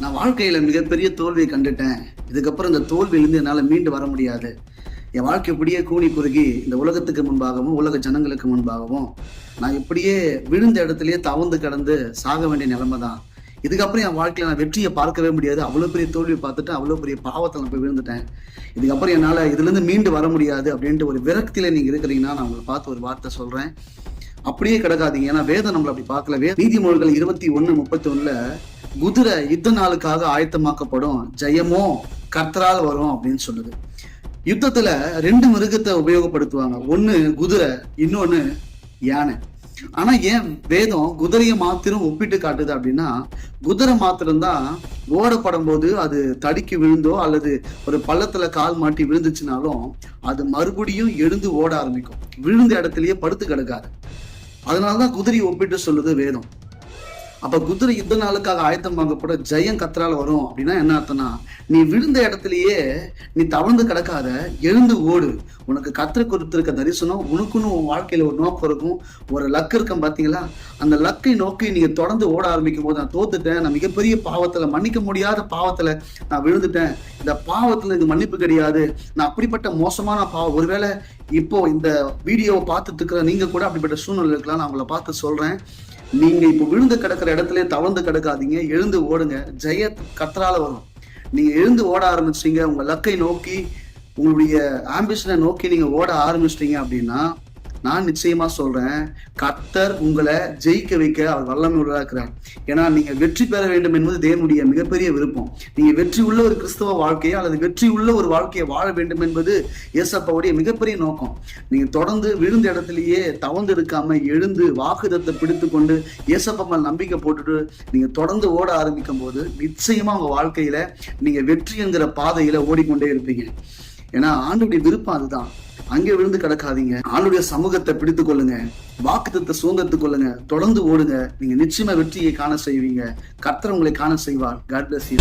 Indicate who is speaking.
Speaker 1: நான் வாழ்க்கையில மிகப்பெரிய தோல்வியை கண்டுட்டேன். இதுக்கப்புறம் இந்த தோல்வியிலிருந்து என்னால் மீண்டு வர முடியாது. என் வாழ்க்கை இப்படியே கூனி குறுகி இந்த உலகத்துக்கு முன்பாகவும் உலக ஜனங்களுக்கு முன்பாகவும் நான் இப்படியே விழுந்த இடத்துலயே தவந்து கடந்து சாக வேண்டிய நிலைமை தான் இதுக்கப்புறம் என் வாழ்க்கையில நான் வெற்றியை பார்க்கவே முடியாது. அவ்வளோ பெரிய தோல்வியை பார்த்துட்டு அவ்வளோ பெரிய பாவத்தில் நான் போய் விழுந்துட்டேன். இதுக்கப்புறம் என்னால் இதுலேருந்து மீண்டு வர முடியாது அப்படின்ட்டு ஒரு விரக்தியில நீங்கள் இருக்கிறீங்கன்னா நான் உங்களை பார்த்து ஒரு வார்த்தை சொல்கிறேன் அப்படியே கிடக்காதீங்க. ஏன்னா வேதம் நம்மள அப்படி பார்க்கல. வே நீதிமொழிகள் இருபத்தி ஒண்ணு முப்பத்தி ஒண்ணுல குதிரை யுத்த நாளுக்காக ஆயத்தமாக்கப்படும். ஜெயமோ கர்த்தரால் வரும் அப்படின்னு சொல்லுது. யுத்தத்துல ரெண்டு மிருகத்தை உபயோகப்படுத்துவாங்க. ஒண்ணு குதிரை இன்னொன்னு யானை. ஆனா ஏன் வேதம் குதிரையை மாத்திரம் ஒப்பிட்டு காட்டுது அப்படின்னா குதிரை மாத்திரம்தான் ஓடப்படும் போது அது தடுக்கி விழுந்தோ அல்லது ஒரு பள்ளத்துல கால் மாட்டி விழுந்துச்சுனாலும் அது மறுபடியும் எழுந்து ஓட ஆரம்பிக்கும். விழுந்த இடத்துலயே படுத்து கிடக்காது. அதனால தான் குதிரையை ஒப்பிட்டு சொல்லுது வேதம். அப்ப குதிரை யுத்த நாளுக்காக ஆயத்தம் வாங்கப்பட ஜெயம் கத்தரால வரும். அப்படின்னா என்ன அர்த்தம்னா நீ விழுந்த இடத்துலயே நீ தவழ்ந்து கிடக்காத எழுந்து ஓடு. உனக்கு கத்திர கொடுத்திருக்க தரிசனம் உனக்குன்னு உன் வாழ்க்கையில ஒரு நோக்கம் இருக்கும். ஒரு லக் இருக்கும் பாத்தீங்களா? அந்த லக்கை நோக்கி நீங்க தொடர்ந்து ஓட ஆரம்பிக்கும் போது நான் தோத்துட்டேன். நான் மிகப்பெரிய பாவத்துல மன்னிக்க முடியாத பாவத்துல நான் விழுந்துட்டேன். இந்த பாவத்துல இது மன்னிப்பு கிடையாது. நான் அப்படிப்பட்ட மோசமான பாவம். ஒருவேளை இப்போ இந்த வீடியோவை பார்த்துட்டு இருக்கிற நீங்க கூட அப்படிப்பட்ட சூழ்நிலை இருக்கலாம். நான் உங்களை பார்த்து சொல்றேன். நீங்க இப்போ விழுந்து கிடக்கிற இடத்துல தவழ்ந்து கிடக்காதீங்க எழுந்து ஓடுங்க. ஜெய கத்தரால வரும். நீங்க எழுந்து ஓட ஆரம்பிச்சிட்டீங்க உங்க லக்கை நோக்கி உங்களுடைய ஆம்பிஷனை நோக்கி நீங்க ஓட ஆரம்பிச்சிட்டீங்க அப்படின்னா நான் நிச்சயமா சொல்றேன் கத்தர் உங்களை ஜெயிக்க வைக்க அவர் வல்லமை இருக்கிறார். ஏன்னா நீங்க வெற்றி பெற வேண்டும் என்பது தேவனுடைய மிகப்பெரிய விருப்பம். நீங்க வெற்றி உள்ள ஒரு கிறிஸ்தவ வாழ்க்கையை அல்லது வெற்றி உள்ள ஒரு வாழ்க்கையை வாழ வேண்டும் என்பது ஏசப்பாவுடைய மிகப்பெரிய நோக்கம். நீங்க தொடர்ந்து விழுந்த இடத்துலயே தவந்து இருக்காம எழுந்து வாக்குதத்தை பிடித்து கொண்டு ஏசப்பா மேல் நம்பிக்கை போட்டுட்டு நீங்க தொடர்ந்து ஓட ஆரம்பிக்கும் போது நிச்சயமா உங்க வாழ்க்கையில நீங்க வெற்றி என்கிற பாதையில ஓடிக்கொண்டே இருப்பீங்க. ஏன்னா ஆண்டுடைய விருப்பம் அதுதான். அங்கே விழுந்து கிடக்காதீங்க. ஆளுடைய சமூகத்தை பிடித்து கொள்ளுங்க. வாக்குத்தத்தை சுதந்திரத்து கொள்ளுங்க. தொடர்ந்து ஓடுங்க. நீங்க நிச்சயமா வெற்றியை காண செய்வீங்க. கர்த்தர் உங்களை காண செய்வார். God bless you